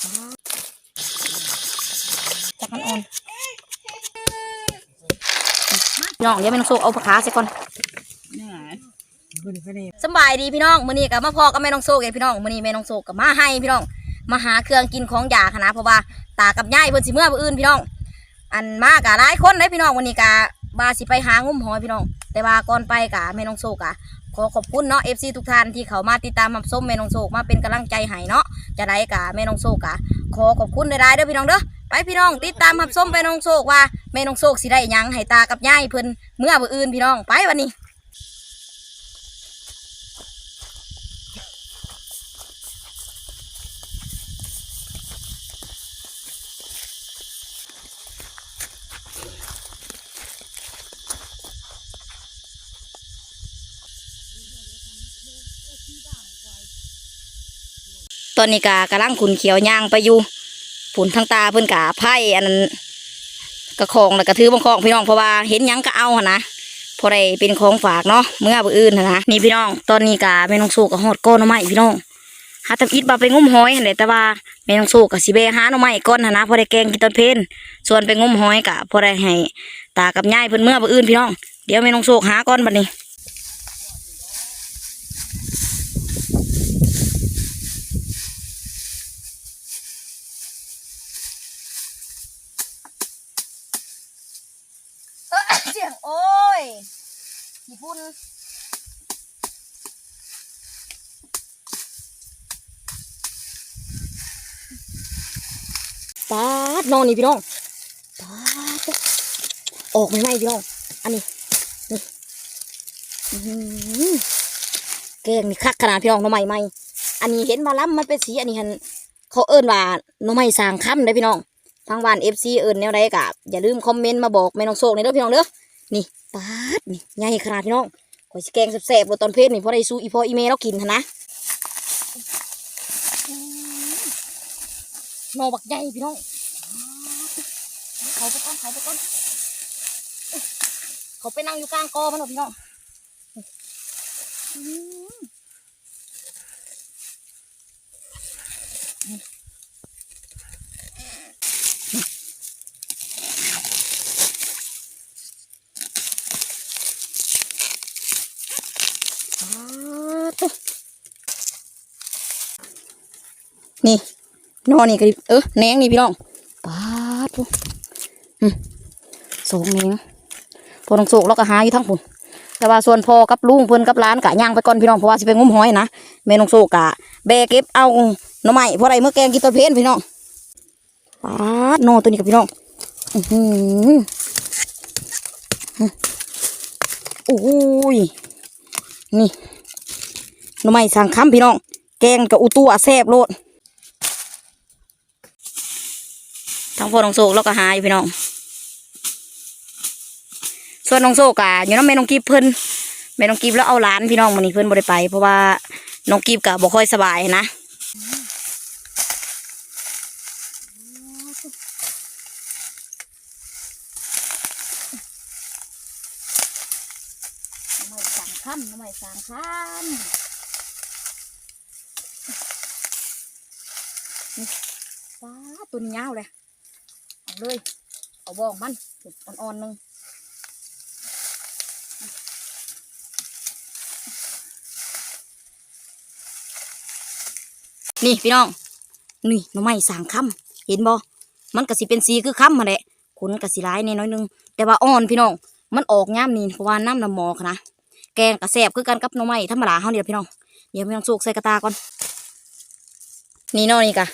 จักมันอ่อนน้องเดี๋ยวม่น้องโซกเอาผักขาใส่ก่อนสบายดีพี่น้องมื้อนี้ก็มาพอกับแม่น้องโซกเองพี่น้องมื้อนี้แม่น้องโซกก็มาให้พี่น้อง มาหาเครื่องกินของยาคณะเพราะว่าตากับยายเพิ่นสิเมื่ออื่นพี่น้อง อันมากะหลายคนเลยพี่น้องวันนี้กะบาสิไปหางุ้มหอยพี่น้อง แต่ว่าก่อนไปกะแม่น้องโซกะขอขอบคุณเนาะ FC ทุกท่านที่เขามาติดตามรับชมแม่น้องโซกมาเป็นกำลังใจให้เนาะ จะได้กะแม่น้องโซกะขอขอบคุณได้ๆเด้อพี่น้องเด้อไปพี่น้องติดตามหับส้มแม่น้องโซกว่าแม่น้องโซกสิได้หยังให้ตากับยายเพิ่นเมื่อมื้ออื่นพี่น้องไปวันนี้ อนนี้กากำลังขุนเขียวย่างไปอยู่ผุนทางตาเพิ่นกะไพ่อันนั้นกระคองแล้วก็ถือบางคองพี่น้องเพราะว่าเห็นยังก็เอาหนนะพอได้เป็นของฝากเนาะเมื่อบื้ออื่นนะนี่พี่น้อง ตอนนี้กะแม่น้องสู้กับหอดก้อนหน่อไม้พี่น้องหาตำอิดมาไปงุ้มหอยหั่นแต่ว่าแม่น้องสู้กับสิเบหาน่อไม้ก้อนนนะพอได้แกงกินตอนเพนส่วนไปงุ้มหอยกะพอได้ให้ตากับยายเพิ่นเมื่อบื้ออื่นพี่น้องเดี๋ยวแม่น้องสู้หาก้อนบัดนี้ เสียงโอ้ ยญี่ปุ่นปาดนอนนี่พี่น้องปาดออกไม่ไหมพี่น้องอันนี้นี่อื้อหือแกงนี่คักขนาดพี่น้องน้องใหม่ใหม่อันนี้เห็นมาล้ำมันเป็นสีอันนี้หันเขาเอิ้นว่าน้องใหม่สางค่ำเลยพี่น้องทางบ้านเอฟซีเอิญแนวใดกะอย่าลืมคอมเมนต์มาบอกแม่น้องโศกในเด้อพี่น้องเด้อ นี่ปาดนี่ใหญ่ขนาดพี่น้องข่อยสแกงแสบๆบนตอนเพศนี่เพราะได้ซูอีพออีเมลเรากินทนนะหนอบักใหญ่พี่น้องเขาไปก้อนเขาไปก้อนเขาไปนั่งอยู่กลางกอมันหรอพี่น้องอื้อปาดโถ่ นี่นอนนี่ก็ดิเออแหนงนี่พี่น้องปาดโถ่อืมสองแหนงพอต้องโศกแล้วก็หาอยู่ทั้งปุ่นแต่ว่าส่วนพ่อกับลุงเพิ่อนกับร้านกะย่างไปก่อนพี่น้องเพราะว่าสิไปงุ้มหอยนะแม่น้องโศกกะแบกเก็บเอาหน่อไม้เพราะอะไรเมื่อแกงกินตัวเพนพี่น้องปาดนอตัวนี้กับพี่น้องอือหือโอ้ยนี่หน่อไม้สั่งคำพี่น้อง แกงกับอุตัวแซ่บโลด ทั้งพ่อน้องโศกแล้วก็หาอยู่พี่น้อง ส่วนน้องโซกอะอยู่น้ำแม่น้องกีบเพิ่นแม่น้องกีบแล้วเอาหลานพี่น้องมันนี่เพิ่นบ่ได้ไป เพราะว่าน้องกีบกะบ่ค่อยสบายนะไม่สามคำไม่สามคำนี่ป้าตัวนี้ยาวเลย เลย เอาบองมันอ่อนๆนึงนี่พี่น้อง นี่หน่อไม้สางคำเห็นบ่มันก็สิเป็นสีคือคำมาแหละขนก็สิร้ายในน้อยนึง แต่ว่าอ่อนพี่น้อง มันออกย่ามนี่เพราะว่าน้ำน้ำหมอกนะ แกงกระแสบคือกันกับหน่อไม้ธรรมดาเฮาเดียพี่น้อง เดี๋ยวพี่น้องสุกใส่กระตาก่อน นี่เนอนี่กะ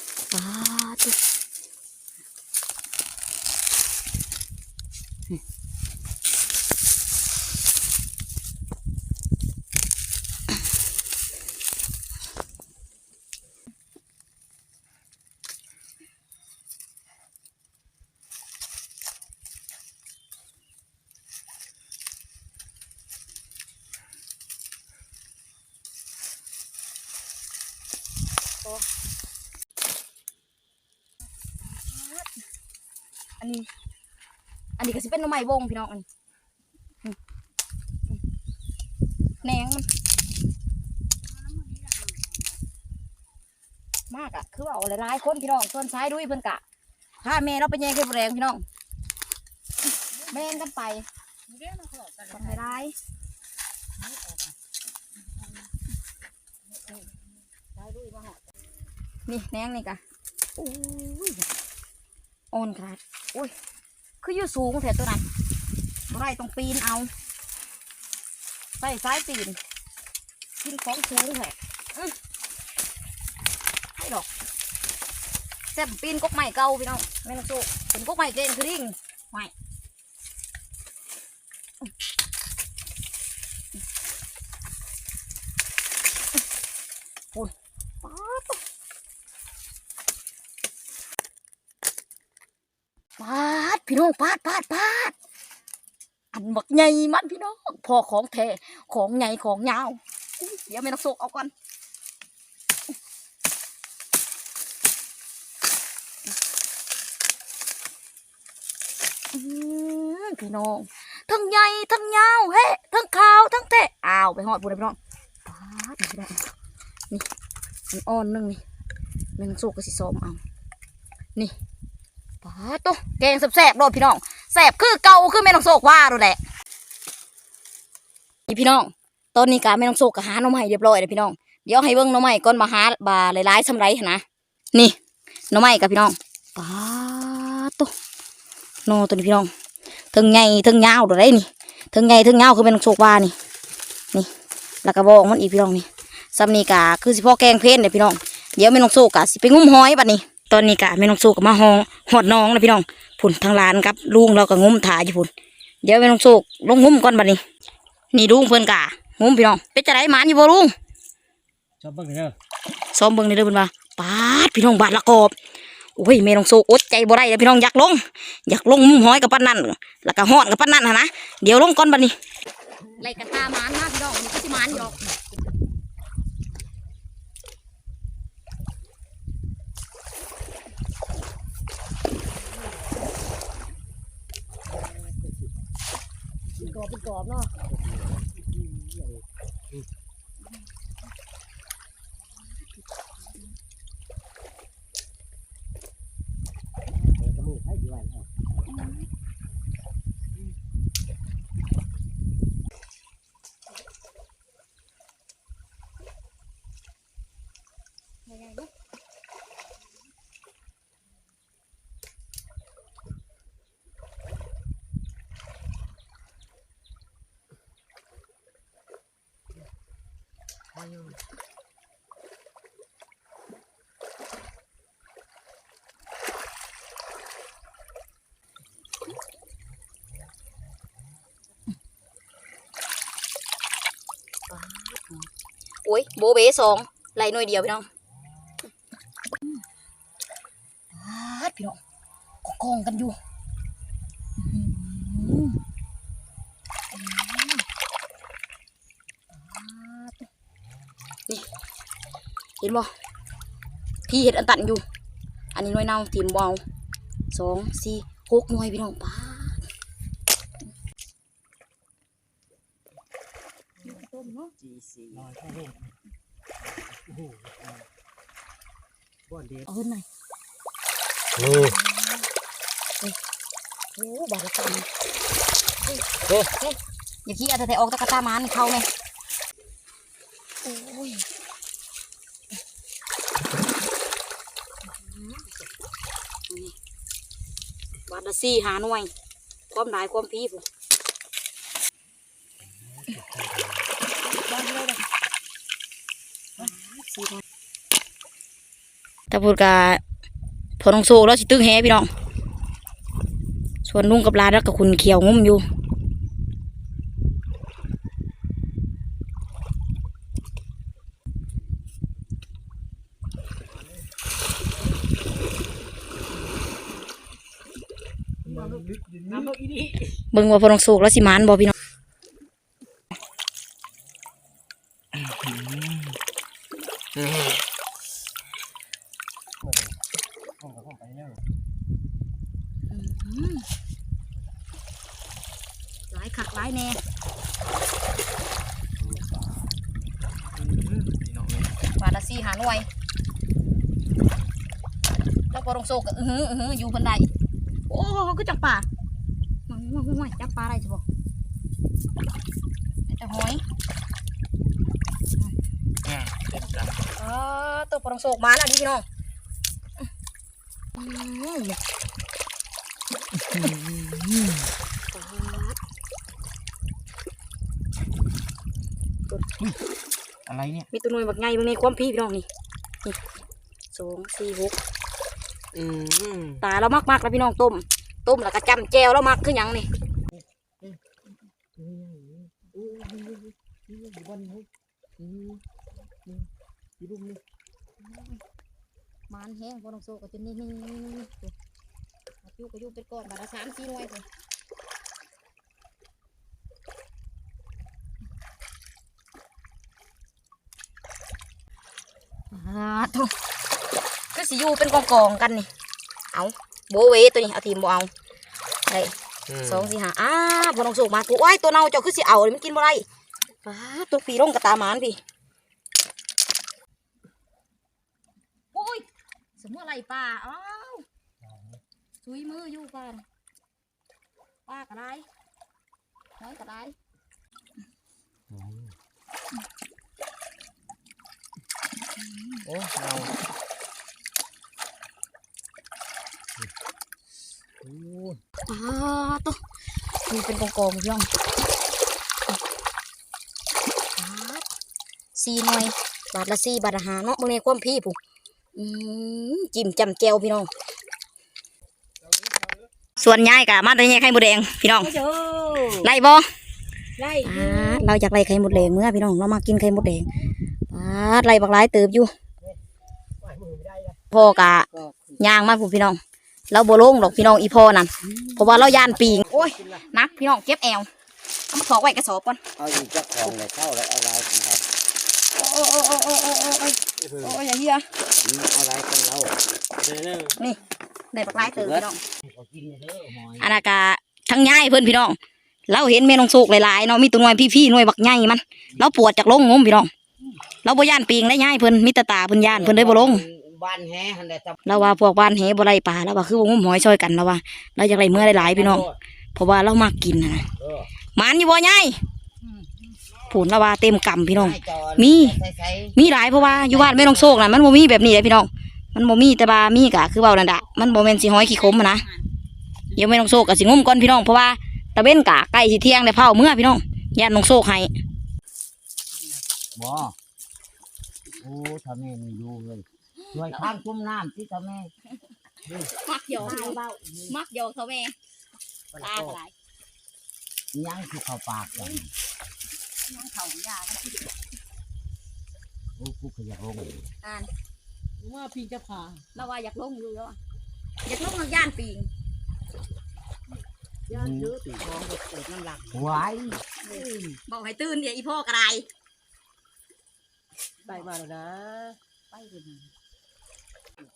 อันนี้ อันนี้ก็สิเป็นหน่อไม้วงพี่น้องอันนี้แหนงมันมากอะคือว่าเอาหลายๆคนพี่น้องส่วนซ้ายด้วยเพิ่อนกะถ้าแม่เราไปแย่งเก็บแรงพี่น้องแม่งกันไปทำไม่ได้นี่แนงนี่กะโอ้ย อ่อนขาดโอ้ย คืออยู่สูงแถวตัวนั้นไรต้องปีนเอา ใส่ซ้ายตีนกินของสูงแถวไม่ดอกแซ่บปีนกกใหม่เก่าพี่น้องแม่น้องโซ่เป็นกกใหม่เก่งคือดิ่งไม่โอ้ยป๊าดป๊าด พี่น้องปาดปาดปาดอันบักใหญ่มันพี่น้องพอของแท้ของใหญ่ของยาวเดี๋ยวแม่น้องโซ่เอาก่อนพี่น้องทั้งใหญ่ทั้งยาวเฮ้ทั้งขาวทั้งเตะอ้าวไปหอดพูดเลยพี่น้องปาดนี่ได้นี่มันอ่อนนึงนี่แมงสุกก็สิซ้อมเอานี่ ปาดโตแกงแสบๆโดดพี่น้องแสบคือเก่าคือแม่น้องโศกว่าดูแหละนี่พี่น้องตอนนี้กาแม่น้องโศกก็หาหน่อไม้เรียบร้อยเลยพี่น้องเดี๋ยวให้เบิ่งหน่อไม้ก่อนมาหาบาหลายๆสำไรนะนี่หน่อไม้กับพี่น้องปาดโตโนตัวนี้พี่น้องถึงใหญ่ถึงยาวเดี๋ยวได้นี่ถึงใหญ่ถึงยาวคือเป็นโชกว่านี่นี่แล้วก็บอกมันอีกพี่น้องนี่ซัมนี่กะคือสิพ่อแกงเพนเลยพี่น้องเดี๋ยวแม่น้องโซกะสิไปงุ้มหอยบัดนี้ ตอนนี้กะแม่น้องโซกะมาหองหอดน้องเลยพี่น้องผุนทางร้านครับลุงเราก็งุ้มถ่ายอยู่ผุนเดี๋ยวแม่น้องโซกลงงุ้มก่อนบัดนี้ นี่ลุงเพิ่นกะงุ้มพี่น้องเป็นจะได้หมานอยู่บ่ลุงชอบเบิ่งเด้อซ้อมเบิ่งในเด้อเพิ่นว่าปาดพี่น้องบาดละกอบโอ้ยแม่น้องโซอดใจบ่ได้เลยพี่น้องอยากลง อยากลงมุมห้อยกับปั้นนั่นแล้วก็หอดกับปั้นนั่นหั่นนะเดี๋ยวลงก่อนบัดนี้ไล่กันตามานมากพี่น้องนี่ก็สิมานอยู่ดอก เป็นกรอบเป็นกรอบเนาะ เปิดกระมือให้ดีไว้เอา โอ้ยโบเบสองไล่หน่วยเดียวพี่น้องปาดพี่น้องกกองกันอยู่นี่เห็นบ่พี่เห็ดอันตันอยู่ อันนี้หน่วยเน่าทีมเบอาสองสี่หกหน่วยพี่น้องป้าดต้มเนาะ จีซีลอยแค่นี้โอ้โหบ่อนเด็ด เอาขึ้นหน่อย นี่โอ้บาดละกันเฮ้ยอย่าขี้อาจจะแต่ออกตะกะตามันเข้าไหมโอ้ยนี่บาดละสี่หาหน่วย ความหลายความพีผมถ้าพูดกา พอน้องโซแล้วสิตึ้งแฮพี่น้อง ส่วนลุงกับลานแล้วกับคุณเขียวงุ้มอยู่เบิ่งว่าพอน้องโซกแล้วสิมานบ่พี่น้องกับห้องไปแล้ว หลายขักหลายแน่ พี่น้องเลย บาทละสี่หาหน่วย พอ ลงโซกก็อือหืออือหืออยู่บันไดโอ้ก็จังป่ามันมันมันจับปลาอะไรจะบอกแต่หอยอ่าเต็มกันอ๋อตัวพอลงโซกมาแล้วดิพี่น้องอืมอะไรเนี่ย มีตัวหน่วยแบบไงบางในความพี่พี่น้องนี่นี่สองสี่หกอืม ตาเรามากๆแล้วพี่น้องต้ม ต้มแล้วก็จำแจวแล้วมักคือหยังนี่มันแห้งพอลงโซก็จะนี่นี่นี่นี่นี่อยู่ก็อยู่เป็นก้อนบาทละสามสี่หน่วยเลยอ่าทุกก็ สิอยู่เป็นกองๆกันนี่ เอาโบเวตัวนี้เอาทีมบ่เอาได้สองสี่ห้าอ้าพอลงโซกมากูว้ายตัวเน่าเจ้าคือสิเอาเลยมันกินบ่ได้ป้าดตัวปีลงกับตาหมานพี่โอ้ยสมมติอะไรป้าอ้าวซุยมืออยู่ป้าน่ะป้ากระไรน้อยกระไรโอ้เรา อ้ป้าดตัวมีเป็นกองกองๆพี่น้องป้าดสี่หน่วย บาทละสี่บาทละห้าเนาะมึงในความพี่ผู้อืมจิ้มจำแจวพี่น้อง ส่วนยายกะมาแต่ยายไข่มดแดงพี่น้องโอ้ไล่บ่ไล่อ่าเราอยากไล่ไข่มดแดงเมื่อพี่น้องเรามากินไข่มดแดงอ่าไล่บักหลายเติบอยู่ไหวมือไม่ได้เลยพ่อกะย่างมาผู้พี่น้อง เราโบลงหรอกพี่น้องอีพอนั่นเพราะว่าเราย่านปีงโอ้ยนักพี่น้องเก็บแอลเอามาถอกไว้กระสอบก่อนเอาอีกจะของเลยเข้าเลยเอาลายของเราโอ้ยโอ้ยโอ้ยโอ้ยโอ้ยโอ้ยโอ้ยอย่างนี้อะเอาลายของเรอนี่ได้ปลายหลเติมพี่น้องอาณากาทั้งย่ายเพื่อนพี่น้องเราเห็นแม่นองโศกหลายๆเนาะมีตัวหน่วยพี่ๆหน้วยบักใหญ่มันเราปวดจากลงงมพี่น้องเราบ่ย่านปีงและย่ายเพื่อนมิตรตาเพื่อนย่านเพื่อนได้บ่ลง บ้านแฮ่หันได้จับเราว่าพวกบ้านแหบ่ไล่ปลาแล้วว่าคือบ่งมหอยช่วยกันแล้วว่าเราอยากไล่เมื่อหลายๆพี่น้องเพราะว่าเรามักกินนะนะเออหมันอยู่บ่ย่ายผุนละว่าเต็มกำพี่น้องให้จอมีใส่ใส่มีหลายเพราะว่าอยู่บ้านแม่น้องโศกน่ะมันบ่มีแบบนี้เลยพี่น้อง มันบ่มีแต่ว่ามีก็คือเว้านั่นดะมันบ่แม่นสิหอยขี้คมอะนะเดี๋ยวแม่น้องโศกก็สิงมก่อนพี่น้องเพราะว่าตะเว้นกะใกล้สิเที่ยงได้เผาเมื่อพี่น้องย่านน้องโศกให้บ่โอ้ทำแม่มีอยู่เลย ช่วยข้างคุ้มน้ำที่ทำแม่มักหยอกเบามักหยอกเท่าแม่ตาก็หลายยังที่เข้าปากกันยังเขายากันโอ้กูขยักลงอ่านว่าพี่จะพาเราว่าอยากลงอยู่แล้วอะอยากลงทางย่านปีงย่านเยอะตีทองแบบเปิดน้ำหลักไว้บอกให้ตื่นเดี๋ยวอีพ่อกระไรไปมาแล้วนะ ไปเลย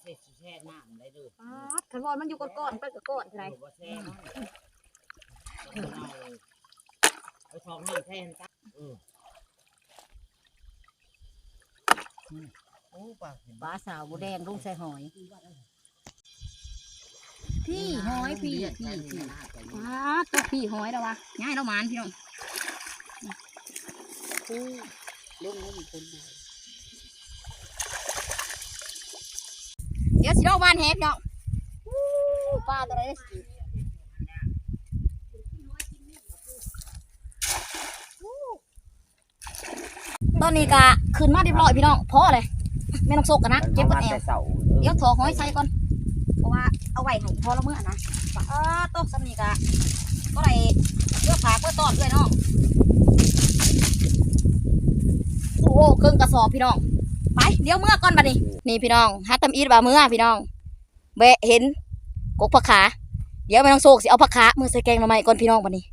เช็ดแช่น้ำได้ด้วยอ๋อขันวอนมันอยู่ก้อนๆไปกับก้อนอะไรบ่แช่มันเอาเอาทองน้ำแช่นตั้งเออโอ้ปากเห็นปลาสาวบูแดงลงใส่หอย พี่หอยพี่พี่พี่อ๋อตัวพี่หอยแล้ววะง่ายแล้วมันพี่น้องลงน้ำคนใหญ่ ดี๋ยวสิลงบ้านแฮปพี่น้องอู้ปลาตัวไหนสิตอนนี้กะขึ้นมาเรียบร้อยพี่น้องพอเลยไม่ต้องโศกกันนะเจ็บกันแอวเสาเดี๋ยวถอหอยใส่ก่อนเพราะว่าเอาไว้ให้พอละเมื่อนะปะเออโต๊ะสำนีกะก็ได้เพื่อผากเพื่อตอดด้วยเนาะโอ้โหเครื่องกระสอบพี่น้องไป เดี๋ยวเมื่อก่อนบัดนี้ นี่พี่น้องฮัตตำอีดบ่าเมื่อพี่น้องเบะเห็นกกผักขา เดี๋ยวไม่ต้องโศกสิเอาผักขามือใส่แกงหน่อไม้ก่อนพี่น้องบัดนี้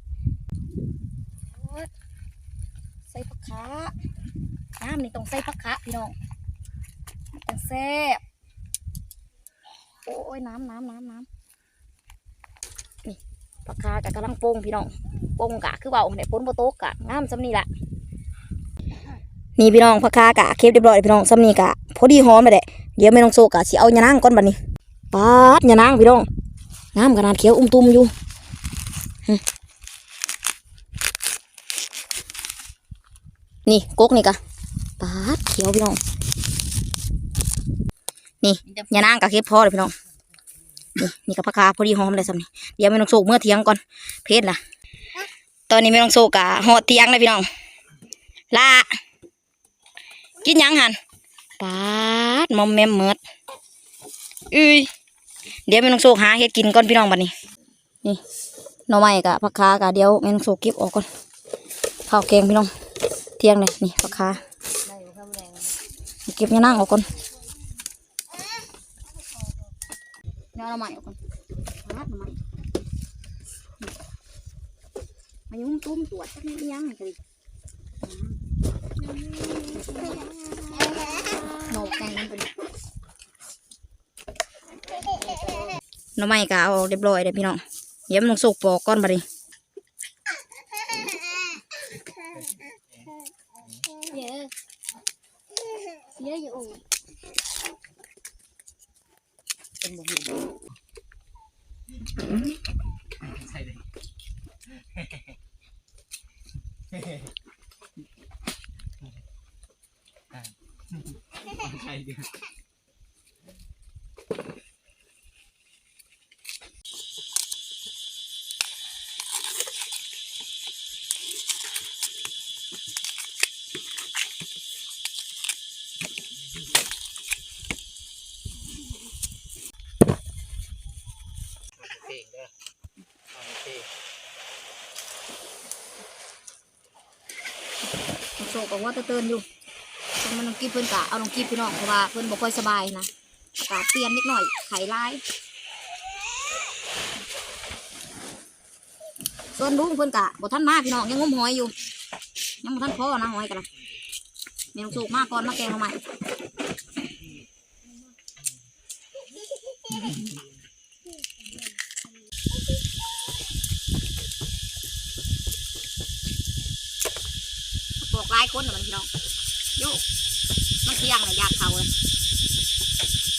ใส่ผักขาน้ำนี่ต้องใส่ผักขาพี่น้องต้องแซ่บโอ้ยน้ำน้ำน้ำน้ำนี่ปลาคากะกำลังโป่งพี่น้องโป่งกะคือเบาเนี่ยฝนบ่ตกกะงามสำนี่ละ นี่พี่น้องปลาคากะเก็บเรียบร้อยพี่น้องสำนี่กะพอดีหอมไปแหละเดี๋ยวไม่ต้องโซกะสิเอายานั่งก่อนบัดนี้ปาดยานางพี่น้องน้ำขนาดเขียวอุ้มตุ้มอยู่นี่กกนี่กะปาดเขียวพี่น้อง นี่ยานางกะเก็บพอเลยพี่น้องนี่นี่กับผักคาพอดีหอมเลยสำนี่เดี๋ยวไม่ต้องโศกเมื่อเที่ยงก่อนเพชรล่ะตอนนี้ไม่ต้องโศกกะหอดเที่ยงเลยพี่น้องลา กินยังหันปาดมอมแมมเมิดอุ้ยเดี๋ยวไม่ต้องโศกหาเฮ็ดกินก่อนพี่น้องบัดนี้ นี่หน่อไม้กะผักคากะเดี๋ยวไม่ต้องโศกเก็บออกก่อนข้าวแกงพี่น้อง เที่ยงเลยนี่ผักค้างแรงเก็บยานางออกก่อนเดี๋ยวหน่อไม้ออกก่อนปาดหน่อไม้มายุ่งตุ้มตรวจสักนิดยังสิ หนกไงมันเป็นน้อไม้ก็เอาเรียบร้อยเลยพี่น้องเดี๋ยมันต้องสุกปอกก้อนมาดนี้ เยอะเยอะอยู่ เป็นบ่เห็น ใช่เลยใช่เดียว เพลงเด้อเอาเพลงโศกกับว่าเตือนอยู่เพิ่นมันน้องกีบเพิ่นกะเอาน้องกีบพี่น้องเพราะว่าเพิ่นบ่ค่อยสบายนะอากาศเปลี่ยนนิดหน่อยไข้ร้าย ส่วนลุงเพิ่นกะบ่ทันมาพี่น้องยังงมหอยอยู่ ยังบ่ทันพอนะหอยกันละแม่น้องโศกมาก่อนมาแกงเอาใหม่บอกหลาย คนนะมันพี่น้องโยกมันเที่ยงเลยยากเขาเลย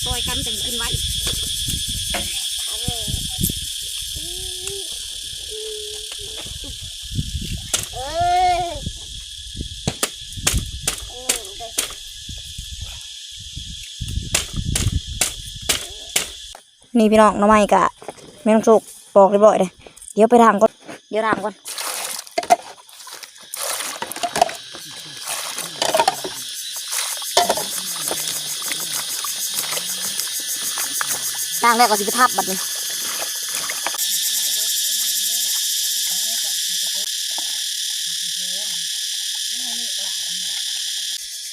ซอยกันจังกินไว้นี่พี่น้องน้ำไม้กะแม่น้องโศกปอกเรียบร้อยเลยเดี๋ยวไปทางก่อนเดี๋ยวทางก่อนางแรกก็สิไปทับบัดนี้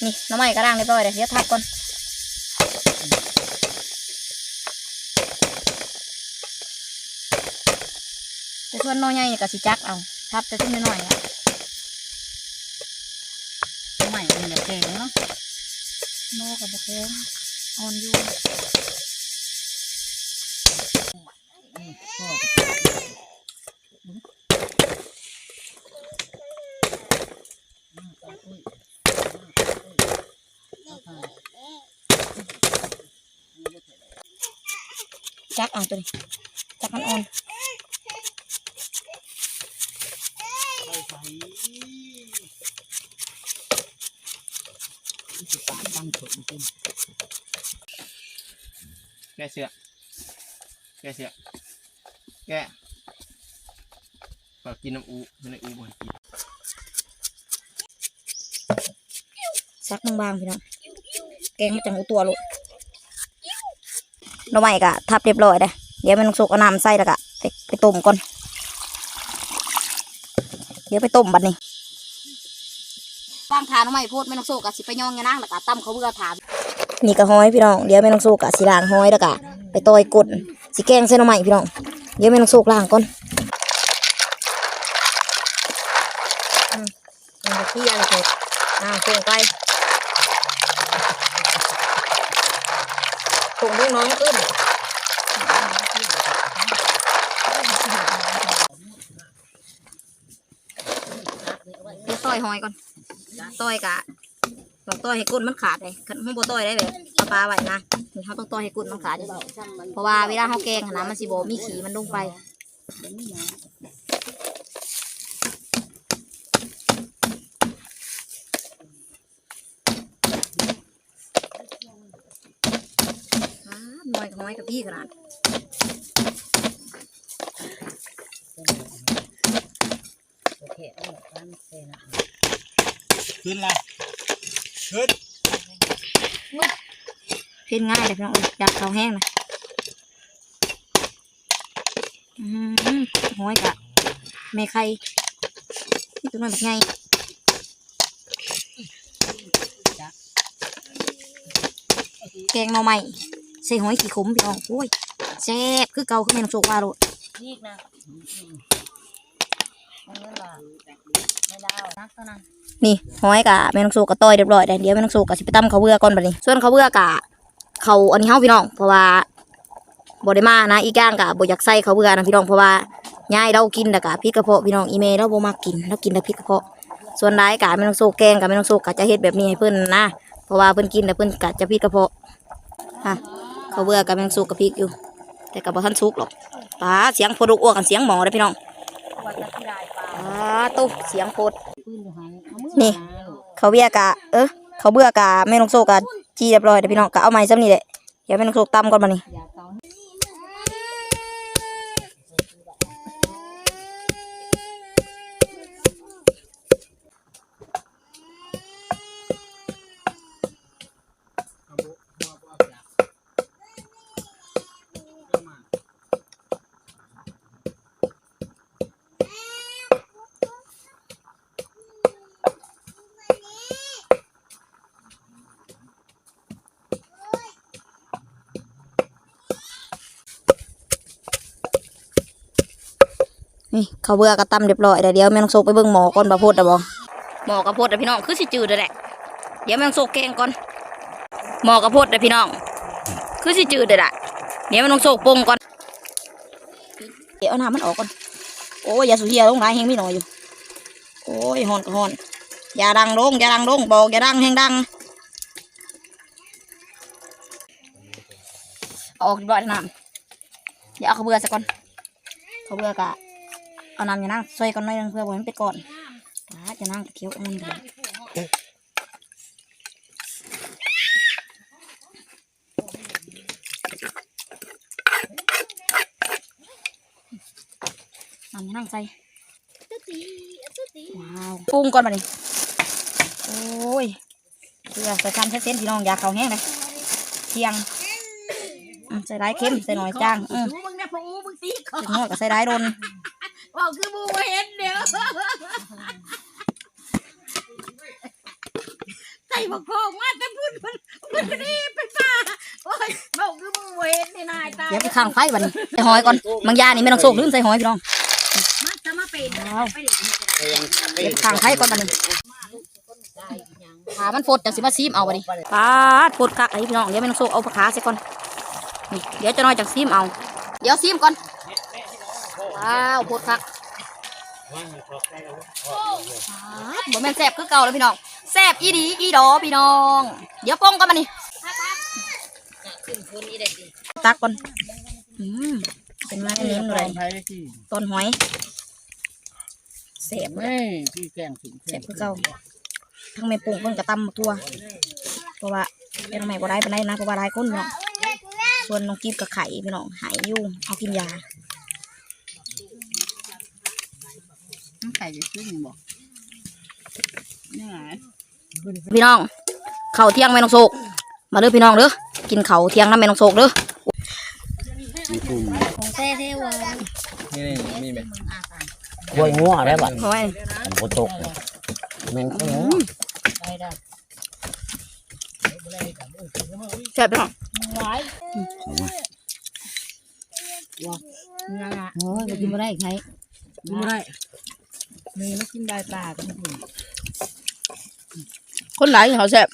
นี่น้ำใหม่ก็ล้างเรียบร้อยเลยเดี๋ยวทับก่อนแต่ส่วนน้อยใหญ่ก็สิจักเอาทับแต่ชิ้นน้อยเนี่ยใหม่เป็นแบบแกงเนาะโนกับบุกแข็งอ่อนยู จักเอาตัวนี้จักมันอ่อนสิปาดตั้งถุงกินแกะเสือแกะเสือแกะก็กินน้ำอูไม่ได้อูบ่ให้กินซักบางๆพี่น้องแกงมันจังหูตัวลูก หน่อไม้ก็ทับเรียบร้อยเลยเดี๋ยวมันสุกเอาน้ำใส่แล้วก็ไปไปต้มก่อน เดี๋ยวไปต้มบัดนี้วางทานหน่อไม้โพดไม่ต้องโซกะสิไปย่องยานางแล้วก็ตำเขาเบื่อถามนี่ก็ห้อยพี่น้องเดี๋ยวไม่ต้องโซกะสิล้างห้อยแล้วก็ไปต่อยกดสิแกงเส้นหน่อไม้พี่น้องเดี๋ยวไม่ต้องโซกล้างก่อนอืมมันจะเที่ยงเลยอ่าส่งไปส่งลูกน้องขึ้นเดี๋ยวต่อย หอยก่อนต่อยกะต้องต่อยให้ก้นมันขาดเลยขันห้องบ่ต่อยได้เลยปลาปลาไว้นะนี่เขาต้องต่อให้กุน้องขาจะเพราะว่าเวลาเขาแกงนะมันสิบมีขีมันลงไปน้อยกับน้อยกับพี่ขนาดโอเคเอาตามเส้น ขึ้นละขึ้นเพ็นง่ายเลยพี่น้องเอ้ยอยากเขาแห้งนะอืมห้อยกะแม่ไข่นี่ตัวน้อยแบบไงแกงหน่อไม้ใส่หอยขี้ขมพี่น้องโอ้ยแซ่บคือเก่าคือแม่น้องโชคว่าโลดนี่นะมั นเงินบาทไม่ได้เอานักเท่านั้นนี่หอยกะแม่น้องโชคกะต้อยเรียบร้อยแล้วเดี๋ยวแม่น้องโชคกะสิไปตำข้าเบื่อก่อนบัดนี้ ส่วนเขาเบื่อกะเขาอันนี้เฮาพี่น้อง เพราะว่าบ่ได้มานะอีกอย่างกะบ่อยากใส่ข้าเบื่อนะพี่น้องเพราะว่ายายเรากินแต่กะพริกกระเพาะพี่น้องอีเมเราบ่มักกินเรากินแต่พริกกระเพาะ ส่วนร้ายกะแม่น้องโชคแกงกะแม่น้องโชคกะจะเฮ็ดแบบนี้ให้เพิ่นนะ เพราะว่าเพิ่นกินแต่เพิ่นกะจะพริกกระเพาะฮะเขาเบื่อกะแม่น้องโชคกะพริกอยู่ แต่กะบ่ทันสุกหรอกป้าเสียงโพดอ้วกกันเสียงหมอเด้พี่น้อง ว่าจะที่ได้ปลาป้าตุ๊เสียงโคตนี่ เขาเบี้ยกะ เออเขาเบื่อกะแม่นกโซกะจีเรียบร้อยเดี๋ยวพี่น้องกะเอาไม้ซ้ำนี่แหละเดี๋ยวแม่นกโซกตำก่อนมานี่ เกานี่เขาเบื่อกะตำเรียบร้อยเดี๋ยวเดี๋ยวแม่นกโซกไปเบิ่งหมอก่อนบาโพดเด้อบ่หมอกระโพดเด้อพี่น้องคือสิจืดเด้อแหละเดี๋ยวแม่นกโซกแกงก่อน หมอกระโพดเด้อพี่น้อง คือสิจืดเด้อละเดี๋ยวแม่นกโซกปรุงก่อน เดี๋ยวเอาน้ำมันออกก่อนโอ้ยอย่าสุเฮียลงหลายแห้งไม่หน่อยอยู่ โอ้ยหอนก็หอนอย่าดังลงอย่าดังลงบอกอย่าดังแห้งดังเอาออกเรียบร้อยแล้วน้ำเดี๋ยวเอาเขาวเบื่อซะก่อนเขาเบื่อกะ เอาน้ำอย่านั่งซอยก่อนหน่อยหนึงเพื่อบ่ให้มันเป็ดก่อนตาจะนั่งเคี้ยวเอามันกันน้ำอย่านั่งใส่ตุ๊ตีตุ๊ตีว้าวปรุงก่อนมาดิโอ้ยเพื่อใส่ซ้ำใส่เส้นพี่น้องอยากเขาแห้งเลยเที่ยงอืมใส่ร้ายเค็มใส่หน่อยจางอืมมึงเนี่ยพออู้มึงตีก่อนถึงน้อยก็ใส่ร้ายโดน บอกคือบูเห็นเดี๋ยวใส่บอกพองมาแต่พูดมันมันนี่ไปป่าโอ้ยบอกคือบูเห็นนี่นายตายเดี๋ยวไปข้างไฟบัดนใส่หอยก่อนบางอยางนี่ไม่ต้องโศกลืมใส่หอยพี่น้องมาจะมาเป็นว้าวไปหลังเดี๋ยวไปข้างไฟก่อนบัดนี้ขามันฟดจากสิมาซีมเอาบัดนี้ปาดฟดคักไอ้พี่น้องเดี๋ยวไม่ต้องโศกเอาปลาขาใส่ก่อนนี่เดี๋ยวจะน้อยจากซีมเอา เดี๋ยวซีมก่อน ว้าวฟดคักปาดบ่แม่นแซ่บคือเก่าแล้วพี่น้องแซ่บอีดีอีดอพี่น้อง เดี๋ยวป้องกันมานี่ขึ้นคนนี้ได้ดิตักก่อนอืมเป็นไงเลี้ยงเลยไทยที่ต้นหอยแซ่บไม่ที่แกงถึงแซ่บคือเก่าทั้งแม่ปรุงเพิ่นกระตำบักทั่วเพราะว่าเป็นแม่บ่ได้ปานใดนะเพราะว่าหลายคนเนาะส่วนน้องกิฟกับไข่พี่น้องหายอยู่เอากินยา น้ำไข่จะขึ้นบอกนี่ไงพี่น้องข้าวเที่ยงแม่น้องโศกมาเด้อพี่น้องเด้อกินข้าวเที่ยงน้ำแม่น้องโศกเด้อของแท้เทวานี่นี่มีไหมกล้วยงัวได้บัดเอาไว้มันบ่ตกแม่นกล้วยงัวได้ได้แซ่บพี่น้องไว้นั่นละโอ้ยกินไม่ได้ใครกินไม่ได้ มีไม่กินได้ปลากันคุณคนหลายเขาแซ่บ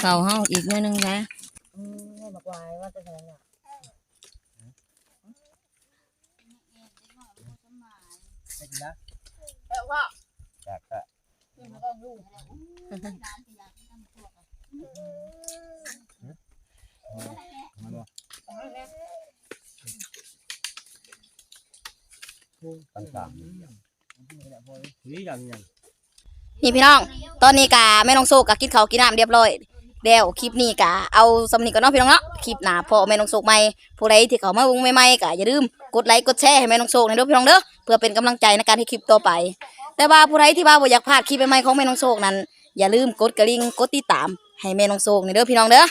เก่าเฮาอีกหน่อยนึงนะบอกไว้ว่าจะแซ่บได้กินแล้วแต่ว่าจากก็มันก็อยู่ต่าง ๆนี่ยังยังนี่พี่น้อง ตอนนี้กะแม่น้องโซกะกินเขาวกินน้ำเรียบร้อยแล้วคลิปนี้กะเอาสำนีก่อนเนาะพี่น้องเนาะคลิปหน้าพอแม่น้องโซกใหม่ผู้ใดที่เขามาเบิ่งใหม่ๆกะอย่าลืมกดไลค์กดแชร์ให้แม่น้องโซกในอยเด้อพี่น้องเด้อเพื่อเป็นกำลังใจในการที่คลิปต่อไป แต่ว่าผู้ใดที่ว่าบ่อยากพลาดคลิปใหม่ๆของแม่น้องโซกนั้น อย่าลืมกดกระลิ่งกดติดตามให้แม่น้องโซกในอยเด้อพี่น้องเด้อ